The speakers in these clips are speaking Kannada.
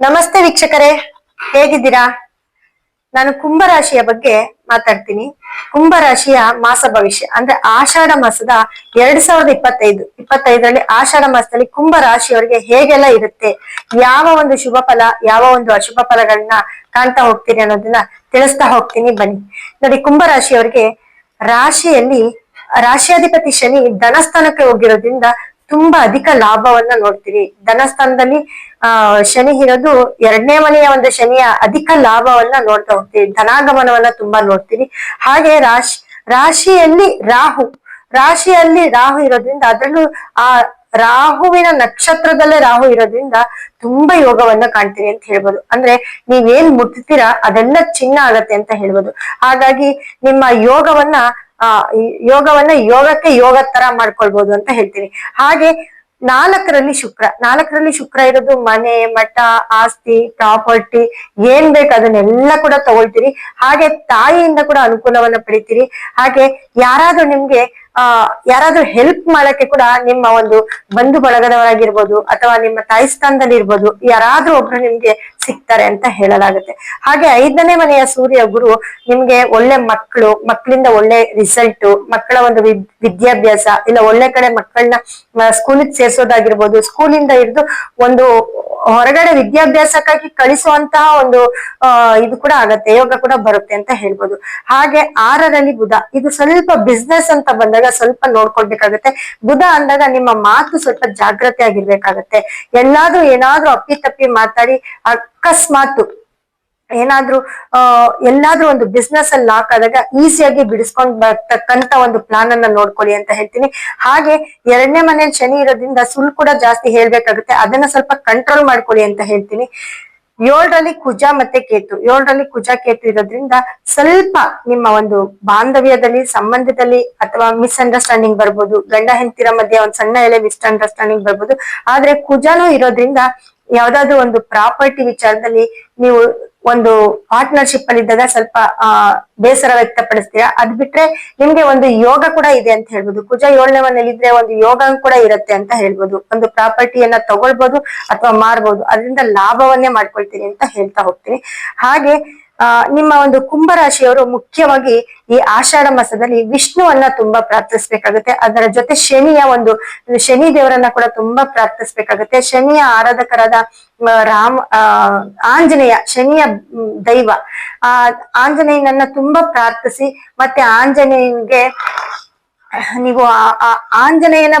ನಮಸ್ತೆ ವೀಕ್ಷಕರೇ, ಹೇಗಿದ್ದೀರಾ? ನಾನು ಕುಂಭರಾಶಿಯ ಬಗ್ಗೆ ಮಾತಾಡ್ತೀನಿ. ಕುಂಭರಾಶಿಯ ಮಾಸ ಭವಿಷ್ಯ, ಅಂದ್ರೆ ಆಷಾಢ ಮಾಸದ ಎರಡ್ ಸಾವಿರದ ಇಪ್ಪತ್ತೈದು, ಇಪ್ಪತ್ತೈದರಲ್ಲಿ ಆಷಾಢ ಮಾಸದಲ್ಲಿ ಕುಂಭ ರಾಶಿಯವರಿಗೆ ಹೇಗೆಲ್ಲ ಇರುತ್ತೆ, ಯಾವ ಒಂದು ಶುಭ ಫಲ, ಯಾವ ಒಂದು ಅಶುಭ ಫಲಗಳನ್ನ ಕಾಣ್ತಾ ಹೋಗ್ತೀರಿ ಅನ್ನೋದನ್ನ ತಿಳಿಸ್ತಾ ಹೋಗ್ತೀನಿ, ಬನ್ನಿ. ನೋಡಿ, ಕುಂಭರಾಶಿಯವರಿಗೆ ರಾಶಿಯಲ್ಲಿ, ರಾಶಿಯಾಧಿಪತಿ ಶನಿ ಧನಸ್ಥಾನಕ್ಕೆ ಹೋಗಿರೋದ್ರಿಂದ ತುಂಬಾ ಅಧಿಕ ಲಾಭವನ್ನ ನೋಡ್ತೀರಿ. ಧನಸ್ಥಾನದಲ್ಲಿ, ಆ, ಶನಿ ಇರೋದು ಎರಡನೇ ಮನೆಯ ಒಂದು ಶನಿಯ ಅಧಿಕ ಲಾಭವನ್ನ ನೋಡ್ತಾ ಹೋಗ್ತೀರಿ. ಧನಾಗಮನವನ್ನ ತುಂಬಾ ನೋಡ್ತೀರಿ. ಹಾಗೆ ರಾಶಿ, ರಾಶಿಯಲ್ಲಿ ರಾಹು. ರಾಶಿಯಲ್ಲಿ ರಾಹು ಇರೋದ್ರಿಂದ ಅದರಲ್ಲೂ ಆ ರಾಹುವಿನ ನಕ್ಷತ್ರದಲ್ಲೇ ರಾಹು ಇರೋದ್ರಿಂದ ತುಂಬಾ ಯೋಗವನ್ನ ಕಾಣ್ತೀನಿ ಅಂತ ಹೇಳ್ಬೋದು. ಅಂದ್ರೆ ನೀವೇನ್ ಮುಟ್ತೀರಾ ಅದೆಲ್ಲ ಚಿನ್ನ ಆಗತ್ತೆ ಅಂತ ಹೇಳ್ಬೋದು. ಹಾಗಾಗಿ ನಿಮ್ಮ ಯೋಗವನ್ನ ಆ ಯೋಗವನ್ನ ಯೋಗಕ್ಕೆ ಯೋಗ ತರ ಮಾಡ್ಕೊಳ್ಬಹುದು ಅಂತ ಹೇಳ್ತೀನಿ. ಹಾಗೆ ನಾಲ್ಕರಲ್ಲಿ ಶುಕ್ರ. ನಾಲ್ಕರಲ್ಲಿ ಶುಕ್ರ ಇರೋದು ಮನೆ, ಮಠ, ಆಸ್ತಿ, ಪ್ರಾಪರ್ಟಿ, ಏನ್ ಬೇಕು ಅದನ್ನೆಲ್ಲ ಕೂಡ ತಗೊಳ್ತೀರಿ. ಹಾಗೆ ತಾಯಿಯಿಂದ ಕೂಡ ಅನುಕೂಲವನ್ನ ಪಡಿತೀರಿ. ಹಾಗೆ ಯಾರಾದ್ರೂ ನಿಮ್ಗೆ ಆ, ಯಾರಾದ್ರೂ ಹೆಲ್ಪ್ ಮಾಡಕ್ಕೆ ಕೂಡ ನಿಮ್ಮ ಒಂದು ಬಂಧು ಬಳಗದವರಾಗಿರ್ಬೋದು ಅಥವಾ ನಿಮ್ಮ ತಾಯಿ ಸ್ಥಾನದಲ್ಲಿ ಇರ್ಬೋದು, ಯಾರಾದ್ರೂ ಒಬ್ರು ನಿಮ್ಗೆ ಸಿಗ್ತಾರೆ ಅಂತ ಹೇಳಲಾಗುತ್ತೆ. ಹಾಗೆ ಐದನೇ ಮನೆಯ ಸೂರ್ಯ ಗುರು ನಿಮ್ಗೆ ಒಳ್ಳೆ ಮಕ್ಕಳು, ಮಕ್ಕಳಿಂದ ಒಳ್ಳೆ ರಿಸಲ್ಟ್ ಮಕ್ಕಳ ಒಂದು ವಿದ್- ವಿದ್ಯಾಭ್ಯಾಸ, ಇಲ್ಲ ಒಳ್ಳೆ ಕಡೆ ಮಕ್ಕಳನ್ನ ಸ್ಕೂಲಿಗೆ ಸೇರ್ಸೋದಾಗಿರ್ಬೋದು ಸ್ಕೂಲಿಂದ ಹಿಡಿದು ಒಂದು ಹೊರಗಡೆ ವಿದ್ಯಾಭ್ಯಾಸಕ್ಕಾಗಿ ಕಳಿಸುವಂತಹ ಒಂದು ಇದು ಕೂಡ ಆಗತ್ತೆ, ಯೋಗ ಕೂಡ ಬರುತ್ತೆ ಅಂತ ಹೇಳ್ಬೋದು. ಹಾಗೆ ಆರರಲ್ಲಿ ಬುಧ, ಇದು ಸ್ವಲ್ಪ ಬಿಸ್ನೆಸ್ ಅಂತ ಬಂದಾಗ ಸ್ವಲ್ಪ ನೋಡ್ಕೊಳ್ಬೇಕಾಗತ್ತೆ. ಬುಧ ಅಂದಾಗ ನಿಮ್ಮ ಮಾತು ಸ್ವಲ್ಪ ಜಾಗ್ರತೆ ಆಗಿರ್ಬೇಕಾಗತ್ತೆ. ಎಲ್ಲಾದ್ರೂ ಏನಾದ್ರೂ ಅಪ್ಪಿ ತಪ್ಪಿ ಮಾತಾಡಿ, ಅಕಸ್ಮಾತ್ ಏನಾದ್ರೂ, ಆ, ಎಲ್ಲಾದ್ರೂ ಒಂದು ಬಿಸ್ನೆಸ್ ಅಲ್ಲಿ ಲಾಕ್ ಆದಾಗ ಈಸಿಯಾಗಿ ಬಿಡಿಸ್ಕೊಂಡ್ ಬರ್ತಕ್ಕಂತ ಒಂದು ಪ್ಲಾನ್ ಅನ್ನ ನೋಡ್ಕೊಳ್ಳಿ ಅಂತ ಹೇಳ್ತೀನಿ. ಹಾಗೆ ಎರಡನೇ ಮನೇಲಿ ಶನಿ ಇರೋದ್ರಿಂದ ಸುಳ್ಳು ಕೂಡ ಜಾಸ್ತಿ ಹೇಳ್ಬೇಕಾಗುತ್ತೆ. ಅದನ್ನ ಸ್ವಲ್ಪ ಕಂಟ್ರೋಲ್ ಮಾಡ್ಕೊಳ್ಳಿ ಅಂತ ಹೇಳ್ತೀನಿ. ಏಳರಲ್ಲಿ ಕುಜ ಮತ್ತೆ ಕೇತು. ಏಳರಲ್ಲಿ ಕುಜ ಕೇತು ಇರೋದ್ರಿಂದ ಸ್ವಲ್ಪ ನಿಮ್ಮ ಒಂದು ಬಾಂಧವ್ಯದಲ್ಲಿ, ಸಂಬಂಧದಲ್ಲಿ ಅಥವಾ ಮಿಸ್ಅಂಡರ್ಸ್ಟ್ಯಾಂಡಿಂಗ್ ಬರ್ಬೋದು. ಗಂಡ ಹೆಂಡತಿರ ಮಧ್ಯೆ ಒಂದ್ ಸಣ್ಣ ಎಳೆ ಮಿಸ್ಅಂಡರ್ಸ್ಟ್ಯಾಂಡಿಂಗ್ ಬರ್ಬೋದು. ಆದ್ರೆ ಕುಜಾನು ಇರೋದ್ರಿಂದ ಯಾವ್ದಾದ್ರು ಒಂದು ಪ್ರಾಪರ್ಟಿ ವಿಚಾರದಲ್ಲಿ ನೀವು ಒಂದು ಪಾರ್ಟ್ನರ್ಶಿಪ್ ಅಲ್ಲಿ ಇದ್ದಾಗ ಸ್ವಲ್ಪ ಬೇಸರ ವ್ಯಕ್ತಪಡಿಸ್ತೀರಾ? ಅದ್ ಬಿಟ್ರೆ ನಿಮ್ಗೆ ಒಂದು ಯೋಗ ಕೂಡ ಇದೆ ಅಂತ ಹೇಳ್ಬೋದು. ಕುಜ ಏಳನೇ ಮನೇಲಿ ಇದ್ರೆ ಒಂದು ಯೋಗ ಕೂಡ ಇರುತ್ತೆ ಅಂತ ಹೇಳ್ಬೋದು. ಒಂದು ಪ್ರಾಪರ್ಟಿಯನ್ನ ತಗೊಳ್ಬಹುದು ಅಥವಾ ಮಾರ್ಬಹುದು ಅದರಿಂದ ಲಾಭವನ್ನೇ ಮಾಡ್ಕೊಳ್ತೀನಿ ಅಂತ ಹೇಳ್ತಾ ಹೋಗ್ತೀನಿ. ಹಾಗೆ ಆ, ನಿಮ್ಮ ಒಂದು ಕುಂಭರಾಶಿಯವರು ಮುಖ್ಯವಾಗಿ ಈ ಆಷಾಢ ಮಾಸದಲ್ಲಿ ವಿಷ್ಣುವನ್ನ ತುಂಬಾ ಪ್ರಾರ್ಥಿಸ್ಬೇಕಾಗುತ್ತೆ. ಅದರ ಜೊತೆ ಶನಿಯ ಒಂದು, ಶನಿ ದೇವರನ್ನ ಕೂಡ ತುಂಬಾ ಪ್ರಾರ್ಥಿಸ್ಬೇಕಾಗುತ್ತೆ. ಶನಿಯ ಆರಾಧಕರಾದ ರಾಮ್ ಆಂಜನೇಯ, ಶನಿಯ ದೈವ, ಆ, ಆಂಜನೇಯನನ್ನ ತುಂಬಾ ಪ್ರಾರ್ಥಿಸಿ, ಮತ್ತೆ ಆಂಜನೇಯನ್ಗೆ ನೀವು ಆಂಜನೇಯನ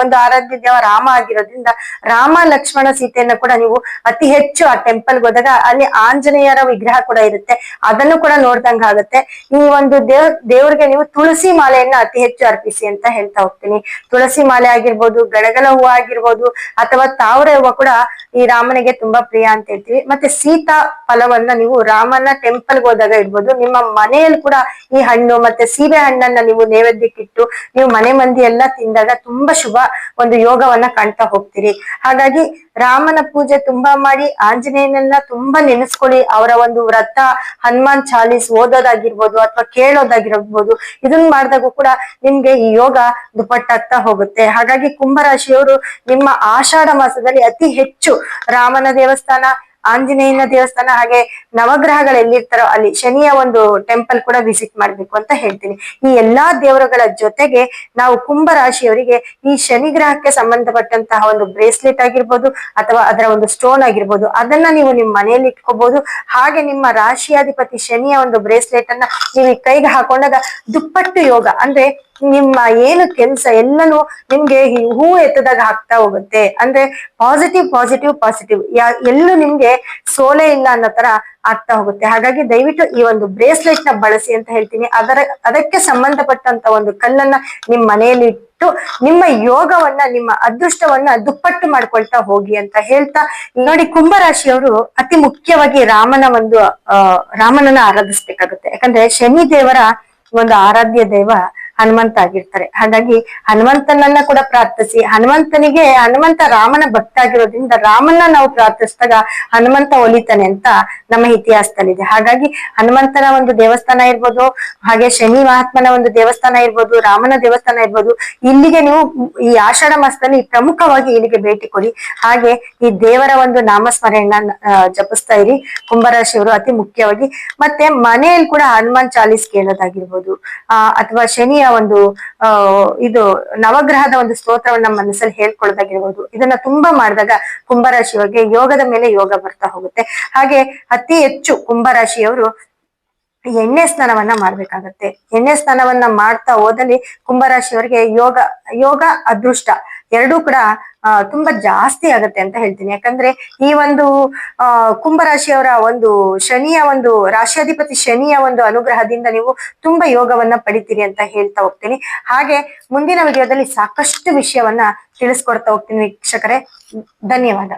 ಒಂದು ಆರಾಧ್ಯ ದೇವ ರಾಮ ಆಗಿರೋದ್ರಿಂದ ರಾಮ ಲಕ್ಷ್ಮಣ ಸೀತೆಯನ್ನ ಕೂಡ ನೀವು ಅತಿ ಹೆಚ್ಚು ಆ ಟೆಂಪಲ್ ಹೋದಾಗ ಅಲ್ಲಿ ಆಂಜನೇಯರ ವಿಗ್ರಹ ಕೂಡ ಇರುತ್ತೆ. ಅದನ್ನು ಕೂಡ ನೋಡ್ದಂಗ ಆಗುತ್ತೆ. ಈ ಒಂದು ದೇವ್, ದೇವ್ರಿಗೆ ನೀವು ತುಳಸಿ ಮಾಲೆಯನ್ನ ಅತಿ ಹೆಚ್ಚು ಅರ್ಪಿಸಿ ಅಂತ ಹೇಳ್ತಾ ಹೋಗ್ತೀನಿ. ತುಳಸಿ ಮಾಲೆ ಆಗಿರ್ಬೋದು ಗಡಗಲ ಹೂವು ಆಗಿರ್ಬೋದು, ಅಥವಾ ತಾವರೆ ಹೂವು ಕೂಡ ಈ ರಾಮನಿಗೆ ತುಂಬಾ ಪ್ರಿಯ ಅಂತ ಹೇಳ್ತೀವಿ. ಮತ್ತೆ ಸೀತಾ ಫಲವನ್ನ ನೀವು ರಾಮನ ಟೆಂಪಲ್ ಹೋದಾಗ ಇರ್ಬೋದು. ನಿಮ್ಮ ಮನೆಯಲ್ಲಿ ಕೂಡ ಈ ಹಣ್ಣು ಮತ್ತೆ ಸೀಬೆ ಹಣ್ಣನ್ನ ನೀವು ನೈವೇದ್ಯಕ್ಕಿಟ್ಟು ನೀವು ಮನೆ ಮಂದಿ ಎಲ್ಲ ತಿಂದಾಗ ತುಂಬಾ ಶುಭ ಒಂದು ಯೋಗವನ್ನ ಕಾಣ್ತಾ ಹೋಗ್ತೀರಿ. ಹಾಗಾಗಿ ರಾಮನ ಪೂಜೆ ತುಂಬಾ ಮಾಡಿ ಆಂಜನೇಯನನ್ನ ತುಂಬಾ ನೆನೆಸ್ಕೊಳ್ಳಿ. ಅವರ ಒಂದು ವ್ರತ, ಹನುಮಾನ್ ಚಾಲೀಸ್ ಓದೋದಾಗಿರ್ಬೋದು ಅಥವಾ ಕೇಳೋದಾಗಿರ್ಬೋದು ಇದನ್ನ ಮಾಡಿದಾಗೂ ಕೂಡ ನಿಮ್ಗೆ ಈ ಯೋಗ ದುಪ್ಪಟ್ಟಾಗ್ತಾ ಹೋಗುತ್ತೆ. ಹಾಗಾಗಿ ಕುಂಭರಾಶಿಯವರು ನಿಮ್ಮ ಆಷಾಢ ಮಾಸದಲ್ಲಿ ಅತಿ ಹೆಚ್ಚು ರಾಮನ ದೇವಸ್ಥಾನ ಆಂಜನೇಯನ ದೇವಸ್ಥಾನ ಹಾಗೆ ನವಗ್ರಹಗಳು ಎಲ್ಲಿರ್ತಾರೋ ಅಲ್ಲಿ ಶನಿಯ ಒಂದು ಟೆಂಪಲ್ ಕೂಡ ವಿಸಿಟ್ ಮಾಡ್ಬೇಕು ಅಂತ ಹೇಳ್ತೀನಿ. ಈ ಎಲ್ಲಾ ದೇವರುಗಳ ಜೊತೆಗೆ ನಾವು ಕುಂಭ ರಾಶಿಯವರಿಗೆ ಈ ಶನಿ ಗ್ರಹಕ್ಕೆ ಸಂಬಂಧಪಟ್ಟಂತಹ ಒಂದು ಬ್ರೇಸ್ಲೆಟ್ ಆಗಿರ್ಬೋದು ಅಥವಾ ಅದರ ಒಂದು ಸ್ಟೋನ್ ಆಗಿರ್ಬೋದು ಅದನ್ನ ನೀವು ನಿಮ್ಮ ಮನೆಯಲ್ಲಿ ಇಟ್ಕೋಬಹುದು ಹಾಗೆ ನಿಮ್ಮ ರಾಶಿಯಾಧಿಪತಿ ಶನಿಯ ಒಂದು ಬ್ರೇಸ್ಲೆಟ್ ಅನ್ನ ನೀವು ಕೈಗೆ ಹಾಕೊಂಡಾಗ ದುಪ್ಪಟ್ಟು ಯೋಗ ಅಂದ್ರೆ ನಿಮ್ಮ ಏನು ಕೆಲ್ಸ ಎಲ್ಲನೂ ನಿಮ್ಗೆ ಹೂ ಎತ್ತದಾಗ ಆಗ್ತಾ ಹೋಗುತ್ತೆ. ಅಂದ್ರೆ ಪಾಸಿಟಿವ್ ಪಾಸಿಟಿವ್ ಪಾಸಿಟಿವ್ ಯಾ, ಎಲ್ಲೂ ನಿಮ್ಗೆ ಸೋಲೆ ಇಲ್ಲ ಅನ್ನೋ ತರ ಆಗ್ತಾ ಹೋಗುತ್ತೆ. ಹಾಗಾಗಿ ದಯವಿಟ್ಟು ಈ ಒಂದು ಬ್ರೇಸ್ಲೆಟ್ನ ಬಳಸಿ ಅಂತ ಹೇಳ್ತೀನಿ. ಅದರ, ಅದಕ್ಕೆ ಸಂಬಂಧಪಟ್ಟಂತ ಒಂದು ಕಲ್ಲನ್ನ ನಿಮ್ ಮನೆಯಲ್ಲಿ ಇಟ್ಟು ನಿಮ್ಮ ಯೋಗವನ್ನ, ನಿಮ್ಮ ಅದೃಷ್ಟವನ್ನ ದುಪ್ಪಟ್ಟು ಮಾಡ್ಕೊಳ್ತಾ ಹೋಗಿ ಅಂತ ಹೇಳ್ತಾ, ನೋಡಿ ಕುಂಭರಾಶಿಯವರು ಅತಿ ಮುಖ್ಯವಾಗಿ ರಾಮನ ಒಂದು ಅಹ್ ರಾಮನನ್ನ ಆರಾಧಿಸ್ಬೇಕಾಗುತ್ತೆ. ಯಾಕಂದ್ರೆ ಶನಿ ದೇವರ ಒಂದು ಆರಾಧ್ಯ ದೈವ ಹನುಮಂತ ಆಗಿರ್ತಾರೆ. ಹಾಗಾಗಿ ಹನುಮಂತನನ್ನ ಕೂಡ ಪ್ರಾರ್ಥಿಸಿ, ಹನುಮಂತನಿಗೆ, ಹನುಮಂತ ರಾಮನ ಭಕ್ತ ಆಗಿರೋದ್ರಿಂದ ರಾಮನ್ನ ನಾವು ಪ್ರಾರ್ಥಿಸಿದಾಗ ಹನುಮಂತ ಒಲಿತಾನೆ ಅಂತ ನಮ್ಮ ಇತಿಹಾಸದಲ್ಲಿದೆ. ಹಾಗಾಗಿ ಹನುಮಂತನ ಒಂದು ದೇವಸ್ಥಾನ ಇರ್ಬೋದು, ಹಾಗೆ ಶನಿ ಮಹಾತ್ಮನ ಒಂದು ದೇವಸ್ಥಾನ ಇರ್ಬೋದು, ರಾಮನ ದೇವಸ್ಥಾನ ಇರ್ಬೋದು, ಇಲ್ಲಿಗೆ ನೀವು ಈ ಆಷಾಢ ಮಾಸದಲ್ಲಿ ಪ್ರಮುಖವಾಗಿ ಇಲ್ಲಿಗೆ ಭೇಟಿ ಕೊಡಿ. ಹಾಗೆ ಈ ದೇವರ ಒಂದು ನಾಮಸ್ಮರಣೆಯನ್ನ ಜಪಿಸ್ತಾ ಇರಿ. ಕುಂಭರಾಶಿಯವರು ಅತಿ ಮುಖ್ಯವಾಗಿ. ಮತ್ತೆ ಮನೆಯಲ್ಲಿ ಕೂಡ ಹನುಮಾನ್ ಚಾಲೀಸ್ ಕೇಳೋದಾಗಿರ್ಬೋದು ಅಥವಾ ಶನಿಯ ಒಂದು ಇದು ನವಗ್ರಹದ ಒಂದು ಸ್ತೋತ್ರವನ್ನ ಮನಸ್ಸಲ್ಲಿ ಹೇಳ್ಕೊಳ್ಳೋದಾಗಿರ್ಬೋದು ಇದನ್ನ ತುಂಬಾ ಮಾಡಿದಾಗ ಕುಂಭರಾಶಿಯವರಿಗೆ ಯೋಗದ ಮೇಲೆ ಯೋಗ ಬರ್ತಾ ಹೋಗುತ್ತೆ. ಹಾಗೆ ಅತಿ ಹೆಚ್ಚು ಕುಂಭರಾಶಿಯವರು ಎಣ್ಣೆ ಸ್ನಾನವನ್ನ ಮಾಡ್ಬೇಕಾಗತ್ತೆ. ಎಣ್ಣೆ ಸ್ನಾನವನ್ನ ಮಾಡ್ತಾ ಹೋದಲ್ಲಿ ಕುಂಭರಾಶಿಯವರಿಗೆ ಯೋಗ ಯೋಗ ಅದೃಷ್ಟ. ಎರಡೂ ಕೂಡ ತುಂಬಾ ಜಾಸ್ತಿ ಆಗತ್ತೆ ಅಂತ ಹೇಳ್ತೀನಿ. ಯಾಕಂದ್ರೆ ಈ ಒಂದು ಕುಂಭರಾಶಿಯವರ ಒಂದು ಶನಿಯ ಒಂದು, ರಾಶಿಯಾಧಿಪತಿ ಶನಿಯ ಒಂದು ಅನುಗ್ರಹದಿಂದ ನೀವು ತುಂಬಾ ಯೋಗವನ್ನ ಪಡಿತೀರಿ ಅಂತ ಹೇಳ್ತಾ ಹೋಗ್ತೀನಿ. ಹಾಗೆ ಮುಂದಿನ ವಿಡಿಯೋದಲ್ಲಿ ಸಾಕಷ್ಟು ವಿಷಯವನ್ನ ತಿಳಿಸ್ಕೊಡ್ತಾ ಹೋಗ್ತೀನಿ ವೀಕ್ಷಕರೇ. ಧನ್ಯವಾದ.